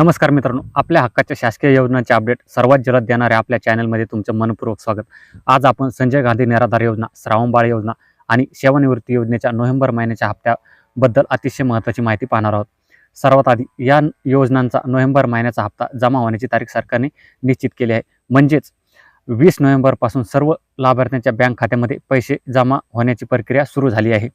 नमस्कार मित्रांनो आपल्या हक्काच्या शासकीय योजनांचे अपडेट सर्वात जलद देणाऱ्या आपल्या चॅनलमध्ये तुमचं मनपूर्वक स्वागत. आज आपण संजय गांधी निराधार योजना श्रावणबाळ योजना आणि सेवानिवृत्ती योजनेच्या नोव्हेंबर महिन्याच्या हप्त्याबद्दल अतिशय महत्त्वाची माहिती पाहणार आहोत. सर्वात आधी या योजनांचा नोव्हेंबर महिन्याचा हप्ता जमा होण्याची तारीख सरकारने निश्चित केली आहे. म्हणजेच वीस नोव्हेंबरपासून सर्व लाभार्थ्यांच्या बँक खात्यामध्ये पैसे जमा होण्याची प्रक्रिया सुरू झाली आहे.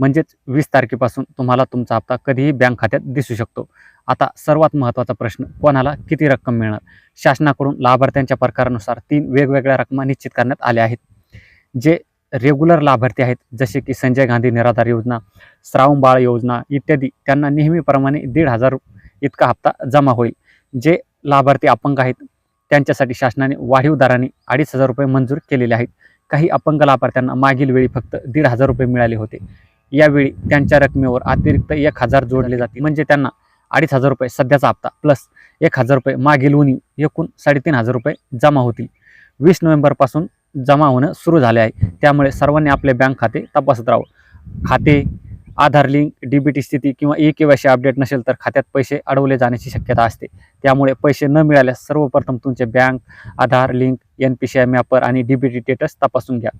म्हणजेच वीस तारखेपासून तुम्हाला तुमचा हप्ता कधीही बँक खात्यात दिसू शकतो. आता सर्वात महत्त्वाचा प्रश्न कोणाला किती रक्कम मिळणार? शासनाकडून लाभार्थ्यांच्या प्रकारानुसार तीन वेगवेगळ्या रकमा निश्चित करण्यात आल्या आहेत. जे रेग्युलर लाभार्थी आहेत जसे की संजय गांधी निराधार योजना श्रावण बाळ योजना इत्यादी त्यांना नेहमीप्रमाणे दीड हजार इतका हप्ता जमा होईल. जे लाभार्थी अपंग आहेत त्यांच्यासाठी शासनाने वाढीव दराने अडीच हजार रुपये मंजूर केलेले आहेत. काही अपंग लाभार्थ्यांना मागील वेळी फक्त दीड हजार रुपये मिळाले होते. यावेळी त्यांच्या रकमेवर अतिरिक्त एक हजार जोडले जातील. म्हणजे त्यांना अडीच हजार रुपये सध्याचा हप्ता प्लस एक हजार रुपये मागील उणीव एकूण साडेतीन हजार रुपये जमा होतील. वीस नोव्हेंबरपासून जमा होणं सुरू झाले आहे. त्यामुळे सर्वांनी आपले बँक खाते तपासत राहावं. खाते Aadhaar link D B T स्थिती किंवा ई केवायसी अपडेट नसेल तर खात्यात पैसे अडवले जाण्याची शक्यता असते. त्यामुळे पैसे न मिळाल्यास सर्वप्रथम तुमचे bank Aadhaar link N P C I mapper आणि डीबीटी स्टेटस तपासून घ्या.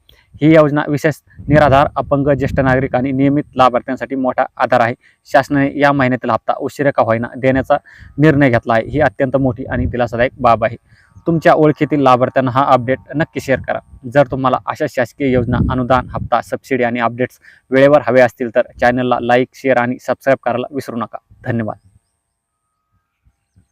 ही योजना विशेष निराधार अपंग ज्येष्ठ नागरिक आणि नियमित लाभार्थ्यांसाठी मोठा आधार आहे. शासनाने या महिन्यातील हप्ता उशिरा का होईना देण्याचा निर्णय घेतला आहे. ही अत्यंत मोठी आणि दिलासादायक बाब आहे. तुमच्या ओळखीतील लाभार्थ्यांना हा अपडेट नक्की शेअर करा. जर तुम्हाला अशा शासकीय योजना अनुदान हप्ता सबसिडी आणि अपडेट्स वेळेवर हवे असतील तर चॅनलला लाईक शेअर आणि सबस्क्राईब करायला विसरू नका. धन्यवाद.